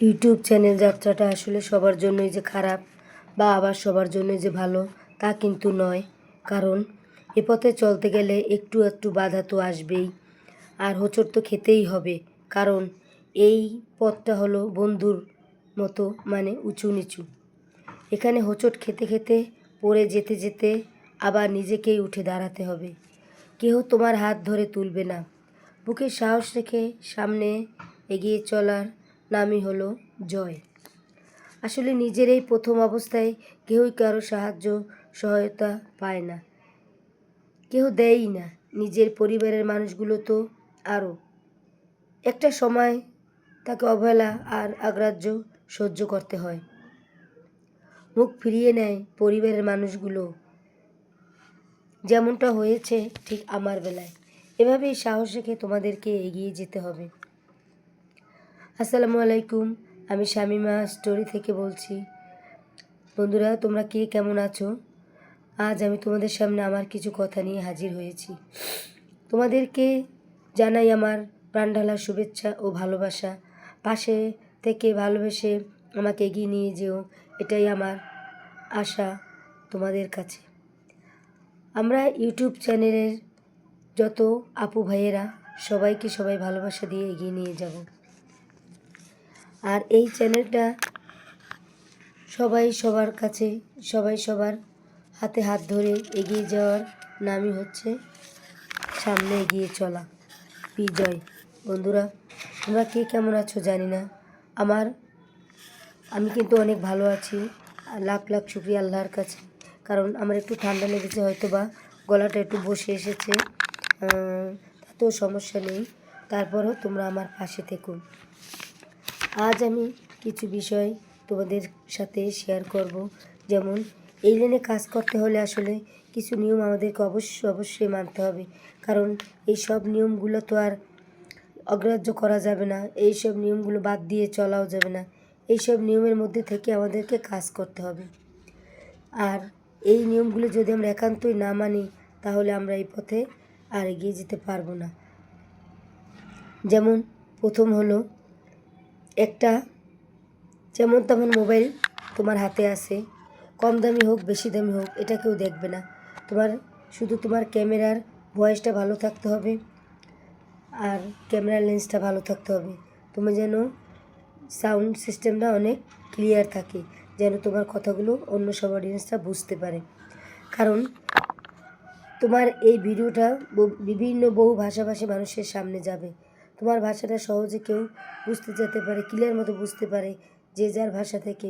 YouTube channel যাত্রাটা আসলে সবার জন্যই যে খারাপ বা আবার সবার জন্যই যে ভালো, তা কিন্তু নয়। কারণ এ পথে চলতে গেলে একটু একটু বাধা তো আসবেই। আর হোঁচট তো খেতেই হবে। কারণ এই পথটা হলো বন্ধুর মতো মানে উঁচু নিচু। এখানে হোঁচট খেতে খেতে, পড়ে যেতে যেতে আবার নিজেকেই উঠে দাঁড়াতে হবে। কেউ তোমার হাত ধরে তুলবে না। বুকে সাহস রেখে সামনে এগিয়ে চলার নামই হলো জয়। আসলে নিজের এই প্রথম অবস্থায় কেউই কারও সাহায্য, সহায়তা পায় না। কেউ দেয়ই না। নিজের পরিবারের মানুষগুলো তো আরও। একটা সময় তাকে অবহেলা আর আগ্রাহ্য সহ্য করতে হয়। মুখ ফিরিয়ে নেয় পরিবারের মানুষগুলো। যেমনটা হয়েছে ঠিক আমার বেলায়। এভাবেই সাহস রেখে তোমাদেরকে এগিয়ে যেতে হবে। আসসালামু আলাইকুম, আমি শামিমা স্টোরি থেকে বলছি। বন্ধুরা, তোমরা কে কেমন আছো? আজ আমি তোমাদের সামনে আমার কিছু কথা নিয়ে হাজির হয়েছি। তোমাদেরকে জানাই আমার প্রাণঢালা শুভেচ্ছা ও ভালোবাসা। পাশে থেকে ভালোবেসে আমাকে এগিয়ে নিয়ে যেও, এটাই আমার আশা তোমাদের কাছে। আমরা ইউটিউব চ্যানেলের যত আপু ভাইয়েরা, সবাইকে সবাই ভালোবাসা দিয়ে এগিয়ে নিয়ে যাব। আর এই চ্যানেলটা সবাই সবার কাছে, সবাই সবার হাতে হাত ধরে এগিয়ে যাওয়ার নামই হচ্ছে সামনে এগিয়ে চলা। বিজয়, বন্ধুরা, তোমরা কে কেমন আছো জানি না। আমার, আমি কিন্তু অনেক ভালো আছি। লাখ লাখ শুক্রিয়া আল্লাহর কাছে। কারণ আমার একটু ঠান্ডা লেগেছে হয়তো বা গলাটা একটু বসে এসেছে। তাতেও সমস্যা নেই। তারপরও তোমরা আমার পাশে থেকো। আজ আমি কিছু বিষয় তোমাদের সাথে শেয়ার করব। যেমন, এই লাইনে কাজ করতে হলে আসলে কিছু নিয়ম আমাদেরকে অবশ্যই অবশ্যই মানতে হবে। কারণ, এই সব নিয়মগুলো তো আর অগ্রাহ্য করা যাবে না। এই সব নিয়মগুলো বাদ দিয়ে চলাও যাবে না। এই সব নিয়মের মধ্যে থেকে আমাদেরকে কাজ করতে হবে। আর এই নিয়মগুলো যদি আমরা একান্তই না মানি, তাহলে আমরা এই পথে আর এগিয়ে যেতে পারব না। যেমন, প্রথম হলো একটা, যেমন তেমন মোবাইল তোমার হাতে আছে। কম দামি হোক, বেশি দামি হোক, এটা কেউ দেখবে না। তোমার, শুধু তোমার ক্যামেরার ভয়েসটা ভালো থাকতে হবে আর ক্যামেরার লেন্সটা ভালো থাকতে হবে। তুমি যেন সাউন্ড সিস্টেমটা অনেক ক্লিয়ার থাকে, যেন তোমার কথাগুলো অন্য সব অডিয়েন্সরা বুঝতে পারে। কারণ তোমার এই ভিডিওটা বিভিন্ন বহু ভাষাভাষী মানুষের সামনে যাবে। তোমার ভাষাটা সহজে কেউ বুঝতে যেতে পারে ক্লিয়ার মতো বুঝতে পারে যে যার ভাষা থেকে।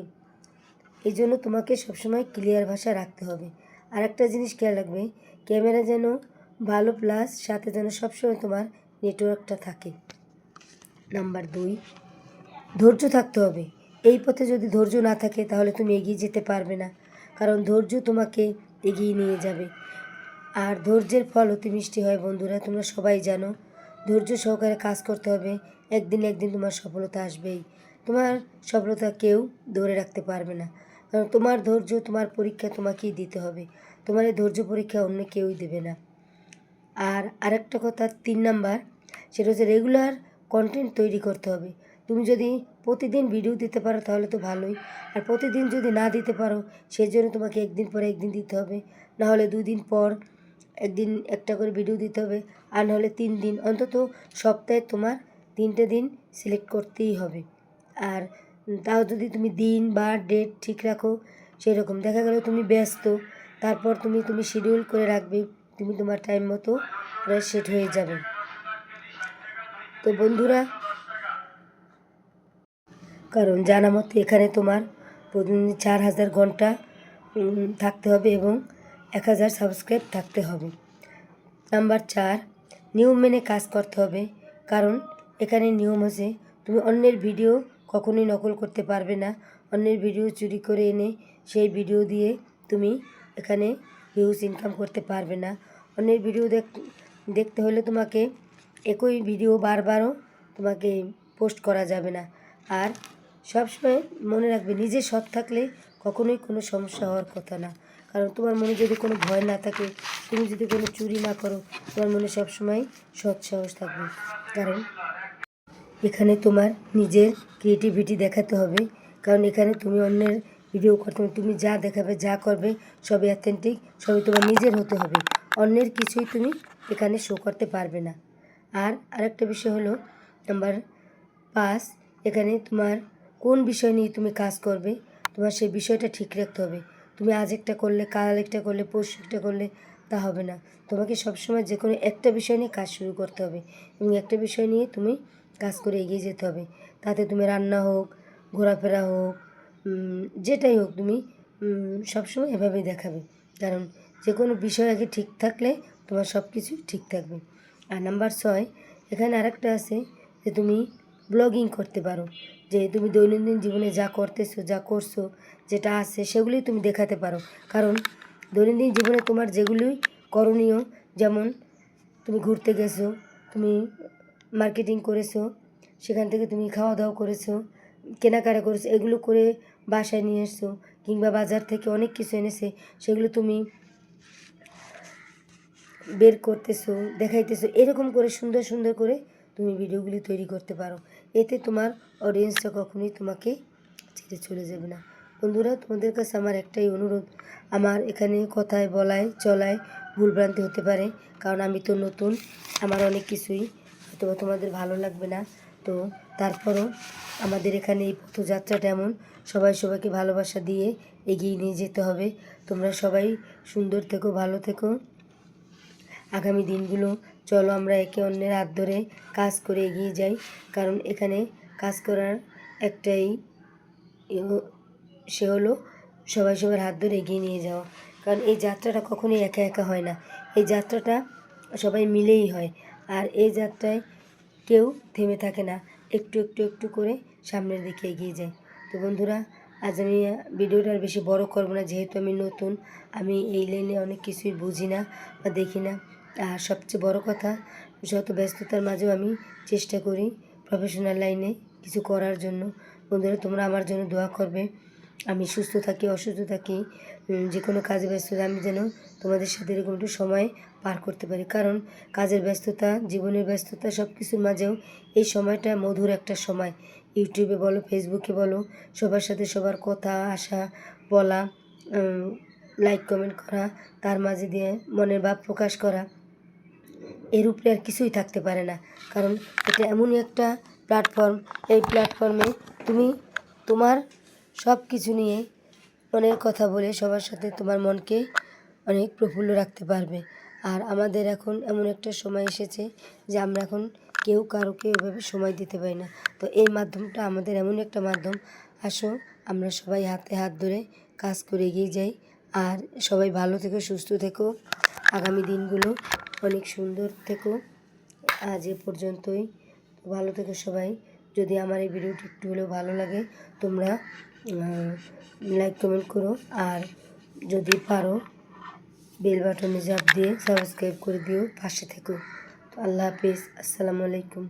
এই জন্য তোমাকে সবসময় ক্লিয়ার ভাষা রাখতে হবে। আর একটা জিনিস খেয়াল রাখবে ক্যামেরা যেন ভালো প্লাস সাথে যেন সবসময় তোমার নেটওয়ার্কটা থাকে। নাম্বার দুই, ধৈর্য থাকতে হবে। এই পথে যদি ধৈর্য না থাকে তাহলে তুমি এগিয়ে যেতে পারবে না, কারণ ধৈর্য তোমাকে এগিয়ে নিয়ে যাবে। আর ধৈর্যের ফল অতি মিষ্টি হয়, বন্ধুরা, তোমরা সবাই জানো। ধৈর্য সহকারে কাজ করতে হবে। একদিন একদিন তোমার সফলতা আসবেই। তোমার সফলতা কেউ ধরে রাখতে পারবে না। কারণ তোমার ধৈর্য, তোমার পরীক্ষা তোমাকেই দিতে হবে। তোমার এই ধৈর্য পরীক্ষা অন্য কেউই দেবে না। আর আরেকটা কথা, তিন নাম্বার, সেটা হচ্ছে রেগুলার কন্টেন্ট তৈরি করতে হবে। তুমি যদি প্রতিদিন ভিডিও দিতে পারো তাহলে তো ভালোই। আর প্রতিদিন যদি না দিতে পারো সেই জন্য তোমাকে একদিন পরে একদিন দিতে হবে। না হলে দুই পর একদিন একটা করে ভিডিও দিতে হবে। আর নাহলে তিন দিন, অন্তত সপ্তাহে তোমার তিনটে দিন সিলেক্ট করতেই হবে। আর তাও যদি তুমি দিন বা ডেট ঠিক রাখো, সেরকম। দেখা গেল তুমি ব্যস্ত, তারপর তুমি তুমি শিডিউল করে রাখবে, তুমি তোমার টাইম মতো সেট হয়ে যাবে। তো বন্ধুরা, কারণ জানা মতে এখানে তোমার প্রতিদিন চার হাজার ঘণ্টা থাকতে হবে এবং এক হাজার সাবস্ক্রাইব থাকতে হবে। নাম্বার চার, নিয়ম মেনে কাজ করতে হবে। কারণ এখানে নিয়ম আছে, তুমি অন্যের ভিডিও কখনোই নকল করতে পারবে না। অন্যের ভিডিও চুরি করে এনে সেই ভিডিও দিয়ে তুমি এখানে ভিউজ ইনকাম করতে পারবে না। অন্যের ভিডিও দেখ দেখতে হলে তোমাকে একই ভিডিও বারবারও তোমাকে পোস্ট করা যাবে না। আর সবসময় মনে রাখবে, নিজে সৎ থাকলে কখনোই কোনো সমস্যা হওয়ার কথা না। কারণ তোমার মনে যদি কোনো ভয় না থাকে, তুমি যদি কোনো চুরি না করো, তোমার মনে সবসময় সৎ সাহস থাকবে। কারণ এখানে তোমার নিজের ক্রিয়েটিভিটি দেখাতে হবে। কারণ এখানে তুমি অন্যের ভিডিও করতে হবে, তুমি যা দেখাবে, যা করবে, সবই অ্যাথেন্টিক সবই তোমার নিজের হতে হবে। অন্যের কিছুই তুমি এখানে শো করতে পারবে না। আর আরেকটা বিষয় হলো নাম্বার পাঁচ, এখানে তোমার কোন বিষয় নিয়ে তুমি কাজ করবে, তোমার সেই বিষয়টা ঠিক রাখতে হবে। তুমি আজ একটা করলে, কাল একটা করলে, পরশু একটা করলে, তা হবে না। তোমাকে সবসময় যে কোনো একটা বিষয় নিয়ে কাজ শুরু করতে হবে এবং একটা বিষয় নিয়ে তুমি কাজ করে এগিয়ে যেতে হবে। তাতে তুমি রান্না হোক, ঘোরাফেরা হোক যেটাই হোক তুমি সবসময় এভাবেই দেখাবে। কারণ যে কোনো বিষয় আগে ঠিক থাকলে তোমার সব কিছুই ঠিক থাকবে। আর নাম্বার ছয়, এখানে আরেকটা আছে যে তুমি ব্লগিং করতে পারো। যে তুমি দৈনন্দিন জীবনে যা করতেছো, যা করছ যেটা আছে সেগুলোই তুমি দেখাতে পারো। কারণ দৈনন্দিন জীবনে তোমার যেগুলোই করণীয়, যেমন তুমি ঘুরতে গেছো, তুমি মার্কেটিং করেছ, সেখান থেকে তুমি খাওয়া দাওয়া করেছ, কেনাকাটা করেছ, এগুলো করে বাসায় নিয়ে এসছো কিংবা বাজার থেকে অনেক কিছু এনেছে, সেগুলো তুমি বের করতেছো, দেখাইতেছো, এরকম করে সুন্দর সুন্দর করে তুমি ভিডিওগুলি তৈরি করতে পারো। এতে তোমার অডিয়েন্সটা কখনোই তোমাকে ছেড়ে চলে যাবে না। বন্ধুরা, তোমাদের কাছে আমার একটাই অনুরোধ। আমার এখানে কথায় বলায়, চলায় ভুলভ্রান্তি হতে পারে, কারণ আমি তো নতুন। আমার অনেক কিছুই হয়তো তোমাদের ভালো লাগবে না। তো তারপরও আমাদের এখানে এই পথযাত্রাটা এমন সবাই সবাইকে ভালোবাসা দিয়ে এগিয়ে নিয়ে যেতে হবে। তোমরা সবাই সুন্দর থেকো, ভালো থেকো। আগামী দিনগুলো চলো আমরা একে অন্যের হাত ধরে কাজ করে এগিয়ে যাই। কারণ এখানে কাজ করার একটাই সে হলো সবাই সবার হাত ধরে এগিয়ে নিয়ে যাওয়া। কারণ এই যাত্রাটা কখনোই একা একা হয় না। এই যাত্রাটা সবাই মিলেই হয়। আর এই যাত্রায় কেউ থেমে থাকে না। একটু একটু একটু করে সামনের দিকে এগিয়ে যায়। তো বন্ধুরা, আজ আমি ভিডিওটা আর বেশি বড় করব না। যেহেতু আমি নতুন, আমি এই লাইনে অনেক কিছুই বুঝি না বা দেখি না। আর সবচেয়ে বড় কথা, যত ব্যস্ততার মাঝেও আমি চেষ্টা করি প্রফেশনাল লাইনে কিছু করার জন্য। বন্ধুরা, তোমরা আমার জন্য দোয়া করবে। আমি সুস্থ থাকি, অসুস্থ থাকি যে কোনো কাজে ব্যস্ততা, আমি যেন তোমাদের সাথে এরকম একটু সময় পার করতে পারি। কারণ কাজের ব্যস্ততা, জীবনের ব্যস্ততা সব কিছুর মাঝেও এই সময়টা মধুর একটা সময়। ইউটিউবে বলো ফেসবুকে বলো, সবার সাথে সবার কথা, আসা, বলা লাইক কমেন্ট করা, তার মাঝে দিয়ে মনের ভাব প্রকাশ করা, এর উপরে আর কিছুই থাকতে পারে না। কারণ এটা এমনই একটা প্ল্যাটফর্ম এই প্ল্যাটফর্মে তুমি তোমার সব কিছু নিয়ে মনের কথা বলে সবার সাথে তোমার মনকে অনেক প্রফুল্ল রাখতে পারবে। আর আমাদের এখন এমন একটা সময় এসেছে যে আমরা এখন কেউ কারোকে এভাবে সময় দিতে পারি না। তো এই মাধ্যমটা আমাদের এমন একটা মাধ্যম। আসো, আমরা সবাই হাতে হাত ধরে কাজ করে এগিয়ে যাই। আর সবাই ভালো থেকো, সুস্থ থেকো। আগামী দিনগুলো অনেক সুন্দর থেকো। আজ এ পর্যন্তই। ভালো থেকো সবাই। যদি আমার এই ভিডিওটি একটু হলেও ভালো লাগে, তোমরা লাইক কমেন্ট করো। আর যদি পারো বেল বাটনে জাপ দিয়ে সাবস্ক্রাইব করে দিও, পাশে থেকো। তো আল্লাহ হাফিজ, আসসালামু আলাইকুম।